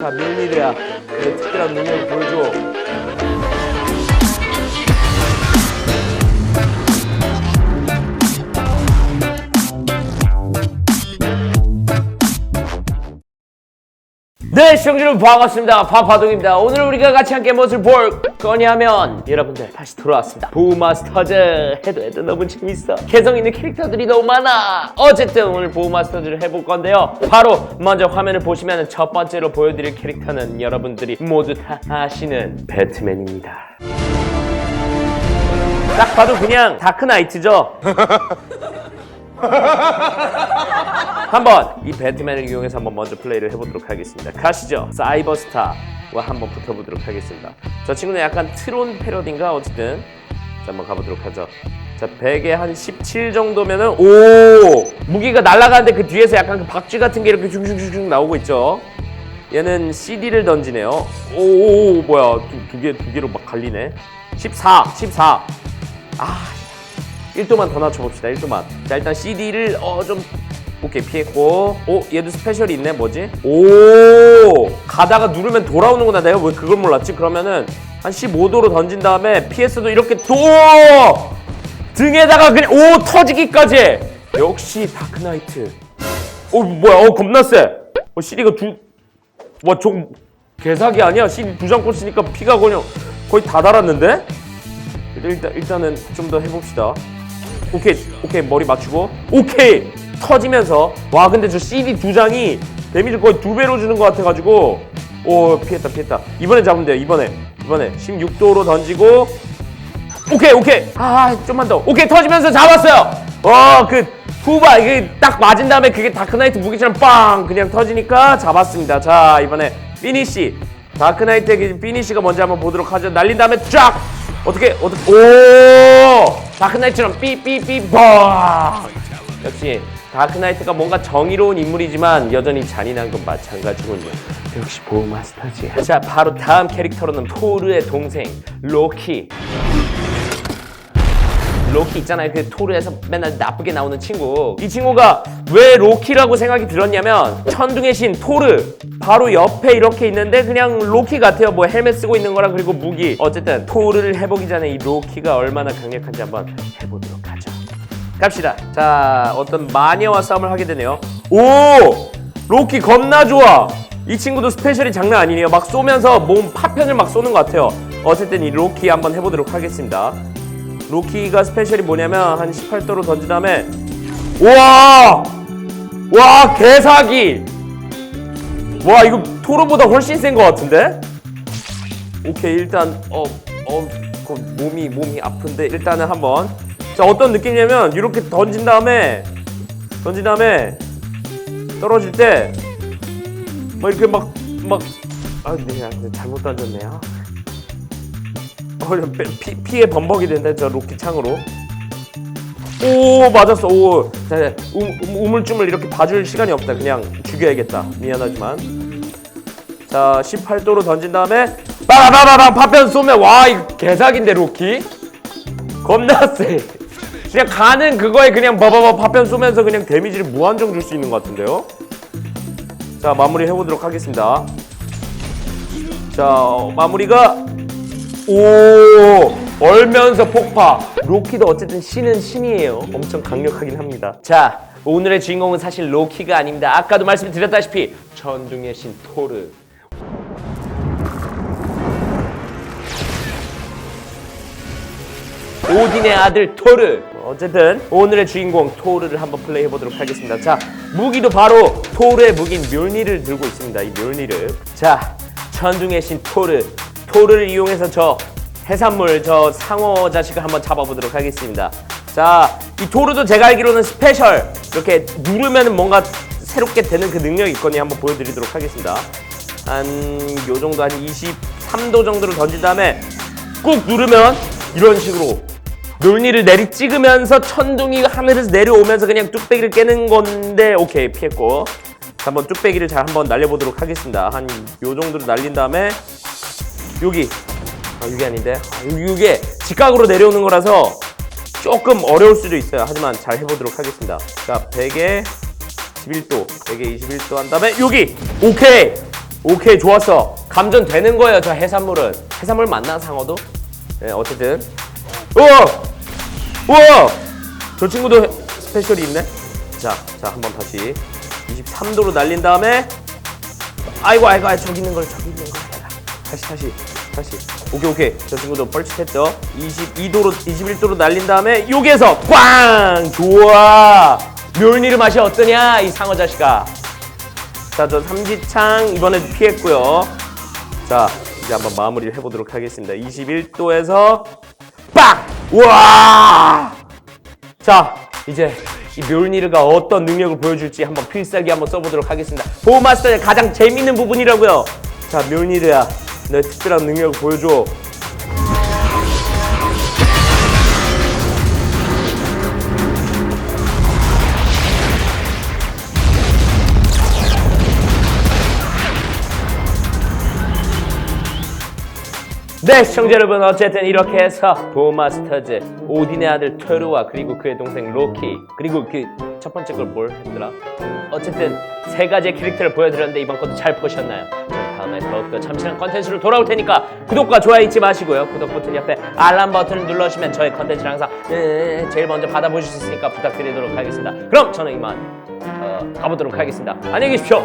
자, 밀미르야. 이제 특별한 능력을 보여줘. 네, 시청자 여러분 반갑습니다. 파파동입니다. 오늘 우리가 같이 함께 무엇을 볼 거냐면 여러분들 다시 돌아왔습니다. 부마스터즈 해도 해도 너무 재밌어. 개성 있는 캐릭터들이 너무 많아. 어쨌든 오늘 부마스터즈를 해볼 건데요. 바로 먼저 화면을 보시면 첫 번째로 보여드릴 캐릭터는 여러분들이 모두 다 아시는 배트맨입니다. 딱 봐도 그냥 다크나이트죠. 한번 이 배트맨을 이용해서 한번 먼저 플레이를 해보도록 하겠습니다. 가시죠. 사이버스타와 한번 붙어보도록 하겠습니다. 저 친구는 약간 트론 패러디인가 어쨌든 자 한번 가보도록 하죠. 자 100에 한 17 정도면은 오 무기가 날아가는데 그 뒤에서 약간 그 박쥐 같은 게 이렇게 슝슝슝슝 나오고 있죠. 얘는 CD를 던지네요. 오, 오 뭐야 두개두 개로 막 갈리네. 14 14 아 1도만 더 낮춰봅시다 1도만 자 일단 CD를 어좀 오케이 피했고. 오 얘도 스페셜이 있네. 뭐지? 오 가다가 누르면 돌아오는구나. 내가 왜 그걸 몰랐지? 그러면은 한 15도로 던진 다음에 PS도 이렇게 또 등에다가 그냥 오 터지기까지. 역시 다크나이트. 오 뭐야? 어 겁나 세어 CD가 두와좀 개사기 아니야? CD 두장 꽂으니까 피가 그냥 거의 다 달았는데? 일단 일단은 좀 더 해봅시다. 오케이 오케이. 머리 맞추고. 오케이 터지면서 와 근데 저 CD 두 장이 데미지 거의 두 배로 주는 것 같아가지고 오 피했다 피했다. 이번에 잡으면 돼요 이번에. 이번에 16도로 던지고. 오케이 오케이. 아 좀만 더. 오케이 터지면서 잡았어요. 와그 후바 이게 딱 맞은 다음에 그게 다크나이트 무기처럼 빵! 그냥 터지니까 잡았습니다. 자 이번에 피니시 다크나이트의 그 피니시가 뭔지 한번 보도록 하죠. 날린 다음에 쫙! 어떻게 어떻게 오! 다크나이트처럼 삐삐삐 뻥 역시 다크나이트가 뭔가 정의로운 인물이지만 여전히 잔인한 건 마찬가지군요 역시 보호마스터지 자 바로 다음 캐릭터로는 토르의 동생 로키 로키 있잖아요. 그 토르에서 맨날 나쁘게 나오는 친구. 이 친구가 왜 로키라고 생각이 들었냐면 천둥의 신 토르 바로 옆에 이렇게 있는데 그냥 로키 같아요. 뭐 헬멧 쓰고 있는 거랑 그리고 무기. 어쨌든 토르를 해보기 전에 이 로키가 얼마나 강력한지 한번 해보도록 하죠. 갑시다. 자, 어떤 마녀와 싸움을 하게 되네요. 오! 로키 겁나 좋아! 이 친구도 스페셜이 장난 아니네요. 막 쏘면서 몸 파편을 막 쏘는 것 같아요. 어쨌든 이 로키 한번 해보도록 하겠습니다. 로키가 스페셜이 뭐냐면 한 18도로 던진 다음에 우와! 와 개사기! 와 이거 토르보다 훨씬 센 것 같은데? 오케이 일단 어어 그 몸이 몸이 아픈데 일단은 한번 자 어떤 느낌이냐면 이렇게 던진 다음에 던진 다음에 떨어질 때 막 이렇게 막 막아 내가 잘못 던졌네요. 어, 피, 피에 범벅이 된다 저 로키 창으로. 오 맞았어. 오 자, 우, 우- 우물쭈물 이렇게 봐줄 시간이 없다. 그냥 죽여야겠다. 미안하지만. 자 18도로 던진 다음에 빠바바바바 파편 쏘면 와 이거 개사기인데 로키? 겁나 세 그냥 가는 그거에 그냥 바바바 파편 쏘면서 그냥 데미지를 무한정 줄 수 있는 것 같은데요? 자 마무리 해보도록 하겠습니다. 자 어, 마무리가 오 얼면서 폭파. 로키도 어쨌든 신은 신이에요. 엄청 강력하긴 합니다. 자 오늘의 주인공은 사실 로키가 아닙니다. 아까도 말씀드렸다시피 천둥의 신 토르. 오딘의 아들 토르 어쨌든 오늘의 주인공 토르를 한번 플레이 해 보도록 하겠습니다. 자 무기도 바로 토르의 무기인 멸니를 들고 있습니다 이 멸니를. 자 천둥의 신 토르. 토르를 이용해서 저 해산물 저 상어 자식을 한번 잡아보도록 하겠습니다. 자 이 토르도 제가 알기로는 스페셜. 이렇게 누르면 뭔가 새롭게 되는 그 능력이 있거든요 한번 보여드리도록 하겠습니다. 한 요 정도 한 23도 정도를 던진 다음에 꾹 누르면 이런 식으로 놀니를 내리 찍으면서 천둥이 하늘에서 내려오면서 그냥 뚝배기를 깨는 건데 오케이 피했고. 자, 한번 뚝배기를 잘 한번 날려보도록 하겠습니다. 한 요 정도로 날린 다음에 여기. 아 이게 아닌데? 아, 이게 직각으로 내려오는 거라서 조금 어려울 수도 있어요. 하지만 잘 해보도록 하겠습니다. 자 100에 11도 100에 21도 한 다음에 여기! 오케이! 오케이 좋았어. 감전 되는 거예요 저 해산물은. 해산물 맞나 상어도? 네 어쨌든. 우와 우와! 저 친구도 해- 스페셜이 있네? 자, 자 한번 다시. 23도로 날린 다음에. 아이고 아이고 아이고 저기 있는 걸 저기 있는 걸. 다시 다시 다시. 오케이 오케이. 저 친구도 뻘짓했죠? 22도로 21도로 날린 다음에 여기에서 꽝! 좋아! 멸니르 맛이 어떠냐 이 상어 자식아? 자 저 삼지창 이번에도 피했고요. 자 이제 한번 마무리를 해보도록 하겠습니다. 21도에서 빵 우와! 자 이제 이 멸니르가 어떤 능력을 보여줄지 한번 필살기 한번 써보도록 하겠습니다. 보호마스터의 가장 재밌는 부분이라고요. 자 멸니르야 내 특별한 능력을 보여줘 네, 시청자 여러분 어쨌든 이렇게 해서 보마스터즈 오딘의 아들 테루와 그리고 그의 동생 로키 그리고 그 첫 번째 걸 뭘 했더라? 어쨌든 세 가지의 캐릭터를 보여드렸는데 이번 것도 잘 보셨나요? 전 다음에 더욱더 참신한 컨텐츠로 돌아올 테니까 구독과 좋아요 잊지 마시고요 구독 버튼 옆에 알람 버튼을 눌러주시면 저의 컨텐츠를 항상 에, 제일 먼저 받아보실 수 있으니까 부탁드리도록 하겠습니다 그럼 저는 이만 어, 가보도록 하겠습니다 안녕히 계십시오